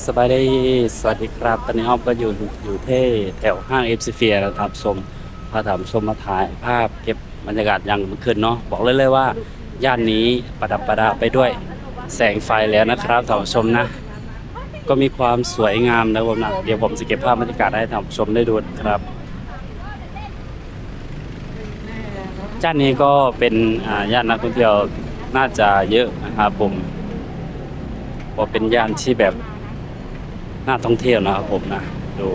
สบายดี สวัสดีครับ ตอนนี้อ้อมก็อยู่อยู่ที่แถวห้างเอฟซีเฟียเราทำชมพาถามชมมาถ่ายภาพเก็บบรรยากาศอย่างเมื่อคืนเนาะ บอกเลยเลยว่า ย่านนี้ประดับประดาไปด้วยแสงไฟแล้วนะครับท่านผู้ชมนะ ก็มีความสวยงามนะผมนะ เดี๋ยวผมจะเก็บภาพบรรยากาศให้ท่านผู้ชมได้ดูนะครับย่านนี้ก็เป็นย่านนักท่องเที่ยวน่าจะเยอะนะครับผมเพราะเป็นย่านที่แบบ น่าท่องเที่ยวนะครับผมนะ ดู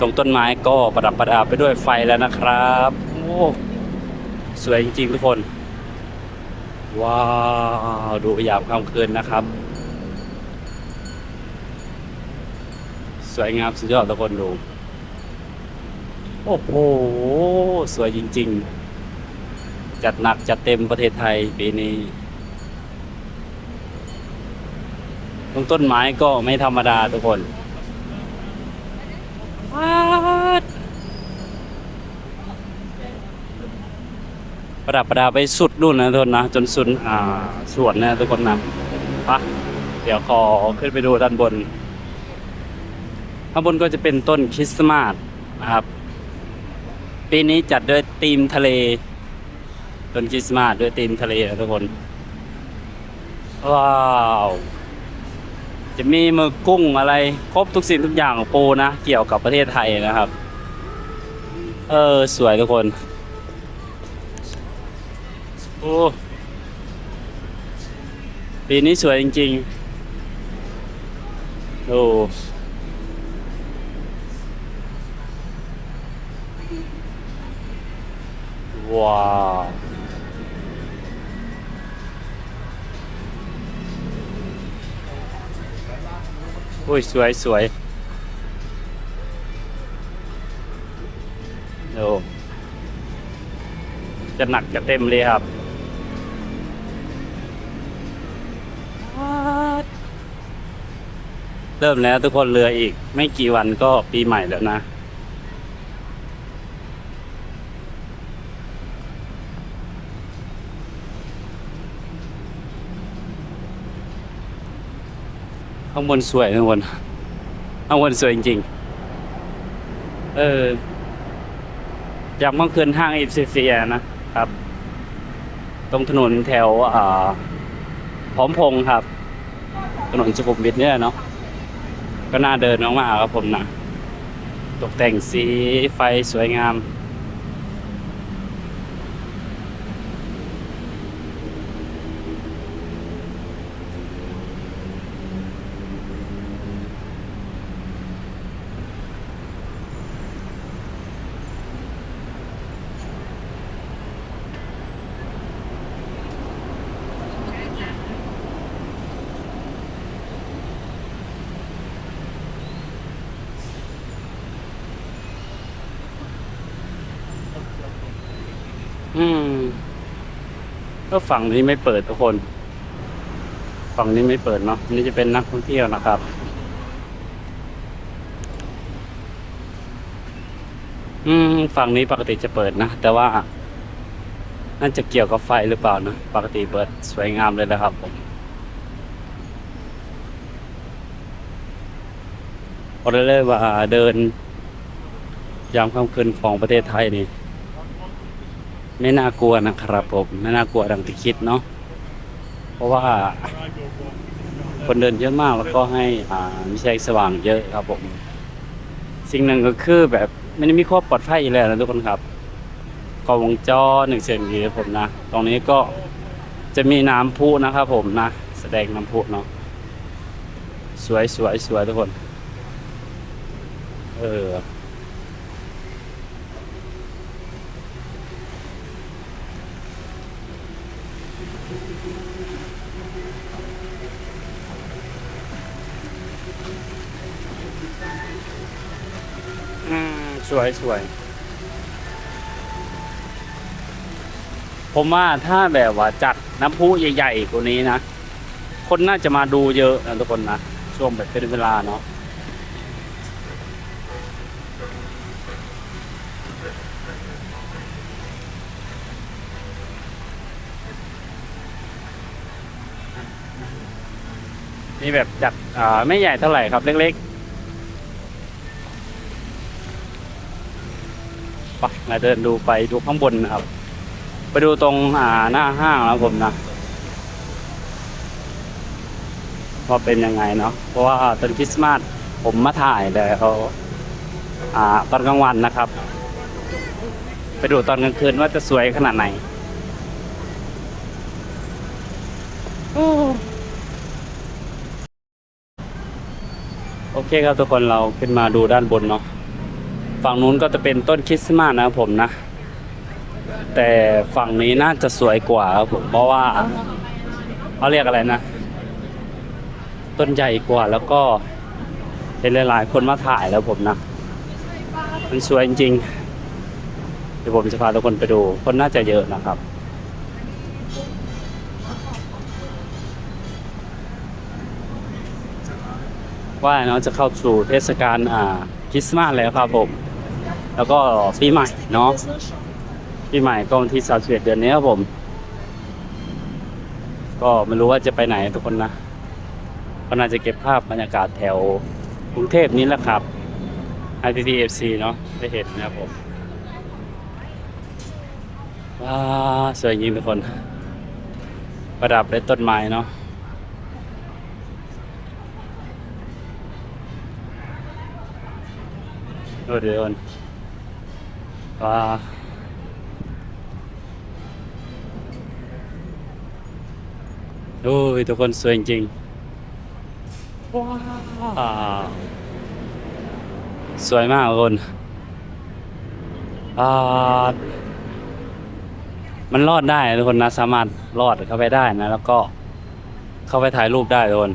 ตรงต้นไม้ก็ประดับประดาไปด้วยไฟแล้วนะครับ โอ้สวยจริงๆทุกคน ว้าว ดูยามค่ำคืนนะครับ สวยงามสุดยอดทุกคนดู โอ้โห สวยจริงๆ จัดหนักจัดเต็มประเทศไทยปีนี้ ต รงต้นไม้ก็ไม่ธรรมดาทุกคนว้าวประดับประดาไปสุดนู่นนะทุกคนนะ จนสุดอ่าสวนนะทุกคนนะปะเดี๋ยวขอขึ้นไปดูด้านบนข้างบนก็จะเป็นต้นคริสต์มาสนะครับ ปีนี้จัดด้วยธีมทะเล ต้นคริสต์มาสด้วยธีมทะเลนะทุกคน ว้าว จะมีหมึกกุ้งอะไร ครบทุกสิ่งทุกอย่างของปูนะ เกี่ยวกับประเทศไทยนะครับ เออ สวยทุกคนโอ้ปีนี้สวยจริงๆดูว้าว อุ้ย สวยสวยดูจะหนักจะเต็มเลยครับเริ่มแล้วทุกคนเรืออีก ไม่กี่วันก็ปีใหม่แล้วนะ ข้างบนสวยข้างบนข้างบนสวยจริงๆ เอออยากเมื่อคืนห้างอิฟเฟียนะครับ ตรงถนนแถวอ่าพร้อมพงครับ ถนนสุขุมวิทเนี่ยเนาะก็น่าเดินมากๆครับผมนะ ตกแต่งสีไฟสวยงาม อืมก็ฝั่งนี้ไม่เปิดทุกคน ฝั่งนี้ไม่เปิดเนาะนี่จะเป็นนักท่องเที่ยวนะครับ อืม ฝั่งนี้ปกติจะเปิดนะ แต่ว่าน่าจะเกี่ยวกับไฟหรือเปล่านะ ปกติเปิดสวยงามเลยนะครับผมพอได้เลยว่าเดิน ยามค่ำคืนของประเทศไทยนี่ ไม่น่ากลัวนะครับผมไม่น่ากลัวดังที่คิดเนาะเพราะว่า คนเดินเยอะมากแล้วก็ให้อ่ามีแสงสว่างเยอะครับผม สิ่งหนึ่งก็คือแบบไม่ได้มีความปลอดภัยอยู่แล้วนะทุกคนครับกล้องวงจรหนึ่งเซนดีผมนะตรงนี้ก็จะมีน้ำพุนะครับผมนะแสดงน้ำพุเนาะสวยสวยสวยทุกคน เออ อืมสวยสวย ผมว่าถ้าแบบว่าจัดน้ำพุใหญ่ๆกว่านี้นะ คนน่าจะมาดูเยอะนะทุกคนนะ ช่วงแบบเป็นเวลาเนาะมีแบบจัดอ่าไม่ใหญ่เท่าไหร่ครับ เล็ก ไปมาเดินดูไปดูข้างบนนะครับ ไปดูตรงอ่าหน้าห้างแล้วผมนะว่าเป็นยังไงเนาะเพราะว่าตอนคริสต์มาสผมมาถ่ายแต่เขาอ่าตอนกลางวันนะครับ ไปดูตอนกลางคืนว่าจะสวยขนาดไหนโอเคครับทุกคนเราขึ้นมาดูด้านบนเนาะ ฝั่งนู้นก็จะเป็นต้นคริสต์มาสนะครับผมนะ แต่ฝั่งนี้น่าจะสวยกว่าครับผมเพราะว่าเขาเรียกอะไรนะ ต้นใหญ่กว่าแล้วก็เห็นหลายๆคนมาถ่ายแล้วผมนะ มันสวยจริงๆเดี๋ยวผมจะพาทุกคนไปดู คนน่าจะเยอะนะครับว่าเนาะจะเข้าสู่เทศกาลอ่าคริสต์มาสแล้วครับผม แล้วก็ปีใหม่เนาะปีใหม่ก็วันที่สามสิบเดือนนี้ครับผม ก็ไม่รู้ว่าจะไปไหนทุกคนนะก็น่าจะเก็บภาพบรรยากาศแถวกรุงเทพนี้แหละครับ ITTFC เนาะได้เห็นนะครับผมว้าสวยจริงทุกคน ประดับด้วยต้นไม้เนาะดูดิทุกคน ว้าโอ้ยทุกคนสวยจริงว้าสวยมากทุกคนอ่ามันรอดได้ทุกคนนะสามารถรอดเข้าไปได้นะ แล้วก็เข้าไปถ่ายรูปได้ทุกคน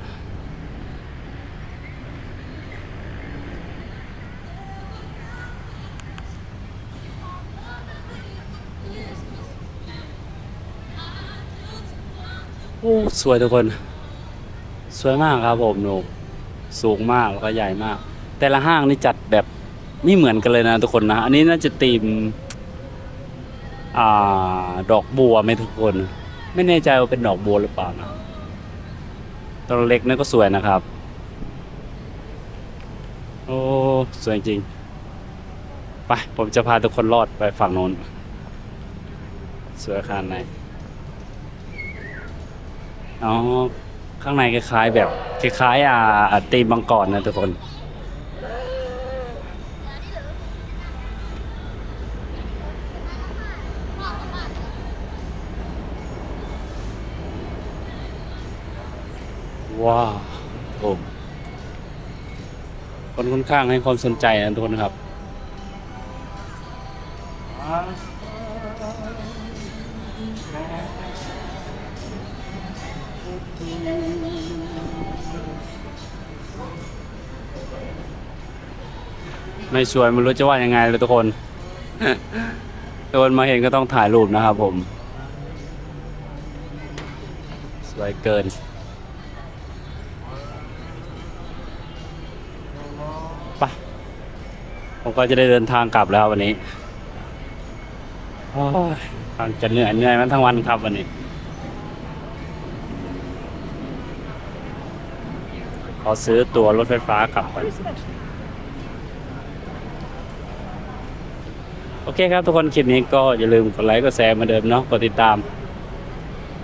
โอ้สวยทุกคน สวยมากครับผมหนูสูงมากแล้วก็ใหญ่มาก แต่ละห้างนี่จัดแบบไม่เหมือนกันเลยนะทุกคนนะ อันนี้น่าจะตีมอ่าดอกบัวไหมทุกคน ไม่แน่ใจว่าเป็นดอกบัวหรือเปล่านะตัวเล็กนั่นก็สวยนะครับ โอ้สวยจริงไปผมจะพาทุกคนรอดไปฝั่งโน้นสวยขนาดไหน อ๋อ ข้างในคล้ายๆแบบ คล้ายๆอ่าตีมบังกรนะทุกคน ว้าวโอ้คนค่อนข้างให้ความสนใจนะทุกคนครับ ไม่สวยไม่รู้จะว่ายังไงเลยทุกคนทุกคนมาเห็นก็ต้องถ่ายรูปนะครับผม สวยเกินไปผมก็จะได้เดินทางกลับแล้ววันนี้โอ้ยทางจะเหนื่อยเหนื่อยมันทั้งวันครับวันนี้ ขอซื้อตั๋วรถไฟฟ้ากลับก่อน โอเคครับทุกคนคลิปนี้ก็อย่าลืมกดไลค์กดแชร์เหมาเดิมเนาะกดติดตาม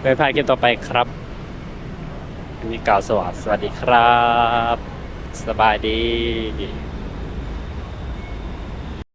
ไปพายคลิปต่อไปครับวันนี้กล่าวสวัสดีครับ สบายดี